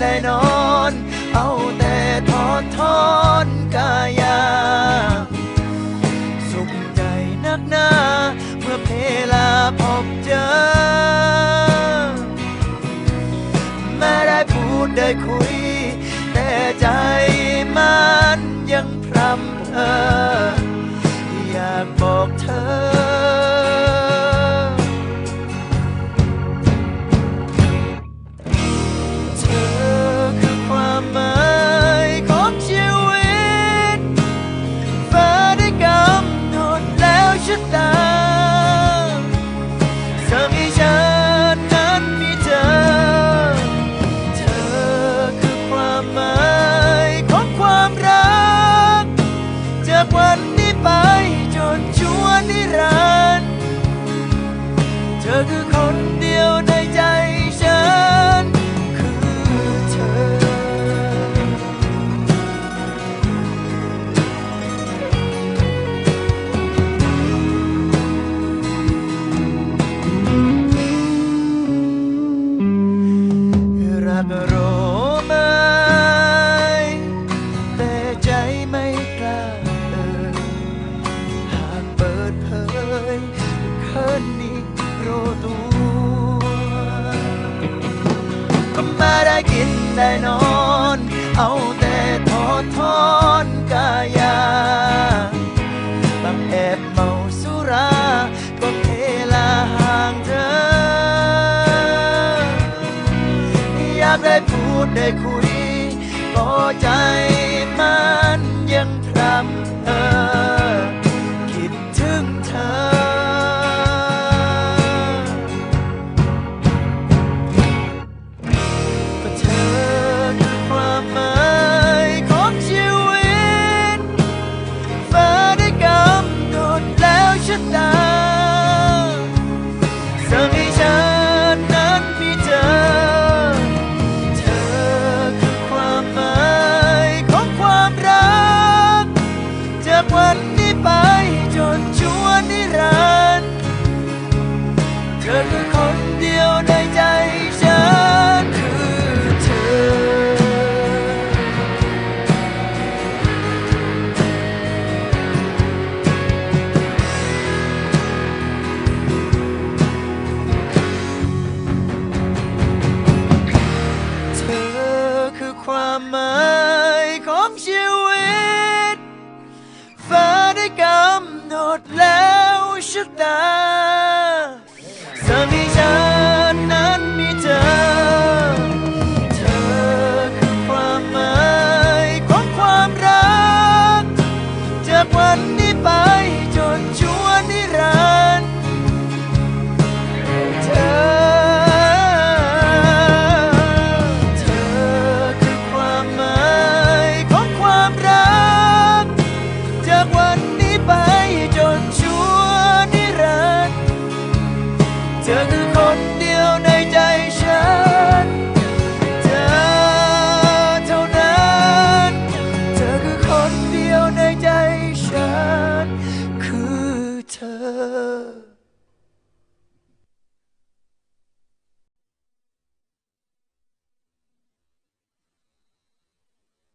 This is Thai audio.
ได้นอน เอาแต่ทอดทอนกายา สุขใจนักหนาเมื่อเพลาพบเจอ แม่ได้พูดได้คุย แต่ใจมันยังพรำ ชะตาเธอมีฉันนั้นมีเธอ เธอคือความหมายของความรัก จากวันนี้ไปจนชั่วนิรันดร์เธอคือคนเดียว ได้กินได้นอน เอาแต่ทอดทอนกายาบางแอบเมาสุรา ก็เพลาห่างเธอ อยากได้พูดได้คุยก็ใจมันยัง ธอคือคนเดียวในใจฉันคือเธอ เธอคือความหมายของชีวิตฟ้าได้กำหนดแล้วชะตา 等你下